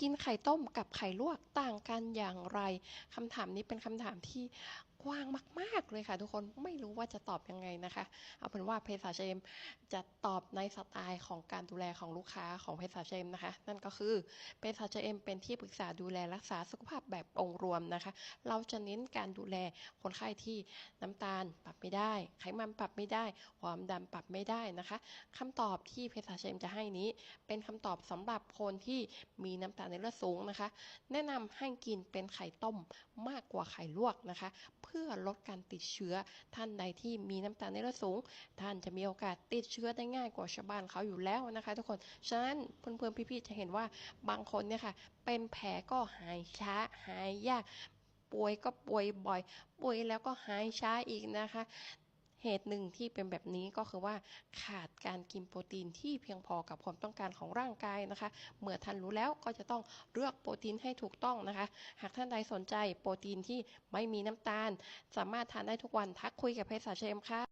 กินไข่ต้มกับไข่ลวกต่างกันอย่างไรคำถามนี้เป็นคำถามที่กว้างมาก ๆ เลยค่ะ ทุกคนไม่รู้ว่าจะตอบยังไงนะคะ เอาเป็นว่าเภสัชเอมจะตอบในสไตล์ของการดูแลของลูกค้าของเภสัชเอมนะคะ นั่นก็คือเภสัชเอมเป็นที่ปรึกษาดูแลรักษาสุขภาพแบบองค์รวมนะคะ เราจะเน้นการดูแลคนไข้ที่น้ำตาลปรับไม่ได้ ไขมันปรับไม่ได้ ความดันปรับไม่ได้นะคะคำตอบที่เภสัชเอมจะให้นี้ เป็นคำตอบสำหรับคนที่มีน้ำตาลในเลือดสูงนะคะ แนะนำให้กินเป็นไข่ต้มมากกว่าไข่ลวกนะคะ เพื่อลดการติดเชื้อท่านใดที่มีน้ำตาลในเลือดสูง ท่านจะมีโอกาสติดเชื้อได้ง่ายกว่าชาวบ้านเขาอยู่แล้วนะคะ ทุกคนฉะนั้นเพื่อนๆพี่ๆจะเห็นว่าบางคนเนี่ยค่ะเป็นแผลก็หายช้าหายยากป่วยก็ป่วยบ่อย ป่วยแล้วก็หายช้าอีกนะคะ เหตุหนึ่งที่เป็นแบบนี้ก็คือว่าขาดการกินโปรตีนที่เพียงพอกับความต้องการของร่างกายนะคะ เมื่อท่านรู้แล้วก็จะต้องเลือกโปรตีนให้ถูกต้องนะคะ หากท่านใดสนใจโปรตีนที่ไม่มีน้ำตาล สามารถทานได้ทุกวันทักคุยกับเภสัชเชมค่ะ